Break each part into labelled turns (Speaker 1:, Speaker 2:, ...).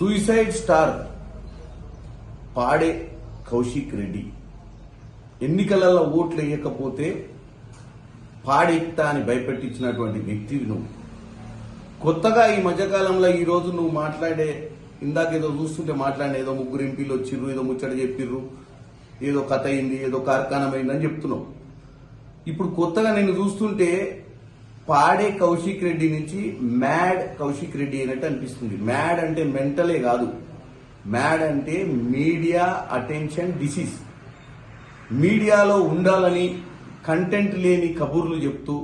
Speaker 1: Suicide star పాడే కౌశిక్ రెడ్డి. ఎన్నికలలో ఓట్లు వేయకపోతే పాడెక్తా అని భయపెట్టించినటువంటి వ్యక్తి నువ్వు. కొత్తగా ఈ మధ్యకాలంలో ఈ రోజు నువ్వు మాట్లాడే ఇందాక ఏదో చూస్తుంటే మాట్లాడిన ఏదో ముగ్గురు ఎంపీలు వచ్చిర్రు ఏదో ముచ్చట చెప్పిర్రు ఏదో కథ అయింది ఏదో కార్ఖానం అయిందని చెప్తున్నావు. ఇప్పుడు కొత్తగా నేను చూస్తుంటే పాడే కౌశిక్ రెడ్డి నుంచి మ్యాడ్ కౌశిక్ రెడ్డి అయినట్టు అనిపిస్తుంది. మ్యాడ్ అంటే మెంటలే కాదు. మ్యాడ్ అంటే మీడియా అటెన్షన్ డిసీజ్. మీడియాలో ఉండాలని కంటెంట్ లేని కబుర్లు చెప్తూ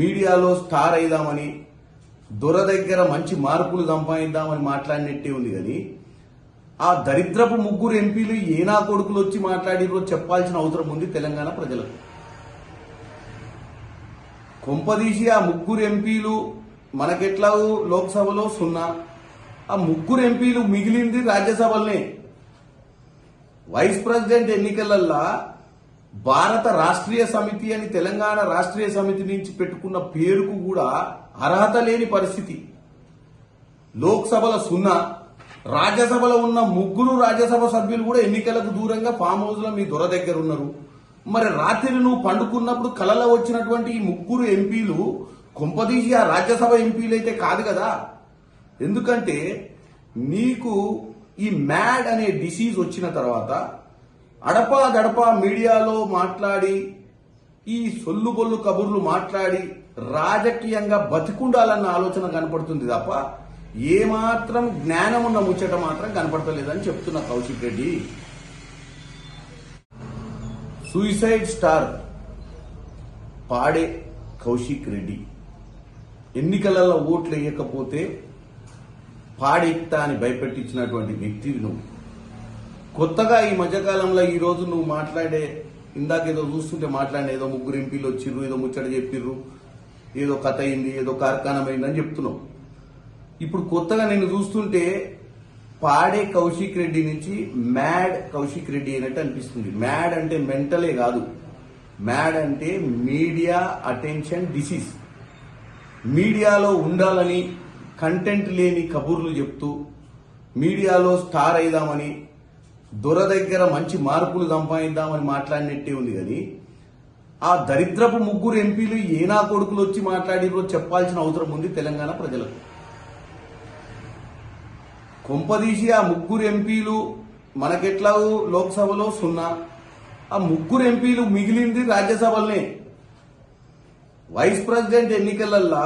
Speaker 1: మీడియాలో స్టార్ అయిదామని దొర దగ్గర మంచి మార్పులు సంపాదిద్దామని మాట్లాడినట్టే ఉంది కానీ ఆ దరిద్రపు ముగ్గురు ఎంపీలు ఏనా కొడుకులు వచ్చి మాట్లాడిరో చెప్పాల్సిన అవసరం ఉంది తెలంగాణ ప్రజలకు. కొంపదీసి ఆ ముగ్గురు ఎంపీలు మనకెట్లా లోక్సభలో సున్నా. ఆ ముగ్గురు ఎంపీలు మిగిలింది రాజ్యసభలనే. వైస్ ప్రెసిడెంట్ ఎన్నికలల్లా భారత రాష్ట్రీయ సమితి అని తెలంగాణ రాష్ట్రీయ సమితి నుంచి పెట్టుకున్న పేరుకు కూడా అర్హత లేని పరిస్థితి. లోక్సభల సున్నా. రాజ్యసభలో ఉన్న ముగ్గురు రాజ్యసభ సభ్యులు కూడా ఎన్నికలకు దూరంగా ఫామ్ హౌస్లో మీ దొర దగ్గర ఉన్నారు మరి రాత్రి నువ్వు పండుకున్నప్పుడు కలలో వచ్చినటువంటి ఈ ముగ్గురు ఎంపీలు కొంపదీసి ఆ రాజ్యసభ ఎంపీలు అయితే కాదు కదా? ఎందుకంటే నీకు ఈ మ్యాడ్ అనే డిసీజ్ వచ్చిన తర్వాత అడపా గడపా మీడియాలో మాట్లాడి ఈ సొల్లు బొల్లు కబుర్లు మాట్లాడి రాజకీయంగా బతికుండాలన్న ఆలోచన కనపడుతుంది తప్ప ఏమాత్రం జ్ఞానం ఉన్న ముచ్చట మాత్రం కనపడతలేదని చెప్తున్న కౌశిక్ రెడ్డి. సూయిసైడ్ స్టార్ పాడే కౌశిక్ రెడ్డి. ఎన్నికలలో ఓట్లు వేయకపోతే పాడెక్తా అని భయపెట్టించినటువంటి వ్యక్తివి నువ్వు. కొత్తగా ఈ మధ్యకాలంలో ఈ రోజు నువ్వు మాట్లాడే ఇందాక ఏదో చూస్తుంటే మాట్లాడిన ఏదో ముగ్గురు ఎంపీలు వచ్చిర్రు ఏదో ముచ్చట చెప్పిర్రు ఏదో కథ అయింది ఏదో కార్ఖానం అయిందని చెప్తున్నావు. ఇప్పుడు కొత్తగా నేను చూస్తుంటే పాడే కౌశిక్ రెడ్డి నుంచి మ్యాడ్ కౌశిక్ రెడ్డి అయినట్టు అనిపిస్తుంది. మ్యాడ్ అంటే మెంటలే కాదు. మ్యాడ్ అంటే మీడియా అటెన్షన్ డిసీజ్. మీడియాలో ఉండాలని కంటెంట్ లేని కబుర్లు చెప్తూ మీడియాలో స్టార్ అయిదామని దొర దగ్గర మంచి మార్పులు సంపాదిద్దామని మాట్లాడినట్టే ఉంది కానీ ఆ దరిద్రపు ముగ్గురు ఎంపీలు ఏనా కొడుకులు వచ్చి మాట్లాడిరో చెప్పాల్సిన అవసరం ఉంది తెలంగాణ ప్రజలకు. కొంపదీసి ఆ ముగ్గురు ఎంపీలు మనకెట్లా లోక్సభలో సున్నా. ఆ ముగ్గురు ఎంపీలు మిగిలింది రాజ్యసభలనే. వైస్ ప్రెసిడెంట్ ఎన్నికలల్లా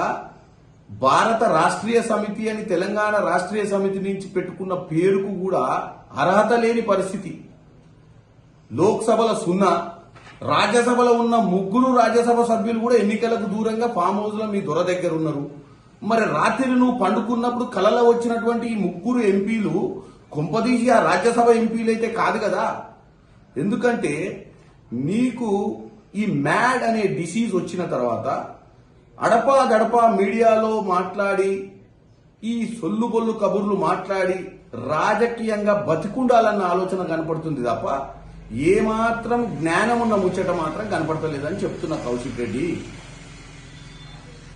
Speaker 1: భారత రాష్ట్రీయ సమితి అని తెలంగాణ రాష్ట్రీయ సమితి నుంచి పెట్టుకున్న పేరుకు కూడా అర్హత లేని పరిస్థితి. లోక్సభల సున్నా. రాజ్యసభలో ఉన్న ముగ్గురు రాజ్యసభ సభ్యులు కూడా ఎన్నికలకు దూరంగా ఫామ్ హౌస్లో మీ దొర దగ్గర ఉన్నారు మరి రాత్రి నువ్వు పండుకున్నప్పుడు కలలో వచ్చినటువంటి ఈ ముగ్గురు ఎంపీలు కుంపదీసి ఆ రాజ్యసభ ఎంపీలు అయితే కాదు కదా? ఎందుకంటే నీకు ఈ మ్యాడ్ అనే డిసీజ్ వచ్చిన తర్వాత అడపా దడపా మీడియాలో మాట్లాడి ఈ సొల్లు బొల్లు కబుర్లు మాట్లాడి రాజకీయంగా బతికుండాలన్న ఆలోచన కనపడుతుంది తప్ప ఏమాత్రం జ్ఞానం ఉన్న ముచ్చట మాత్రం కనపడతలేదని చెప్తున్న కౌశిక్ రెడ్డి.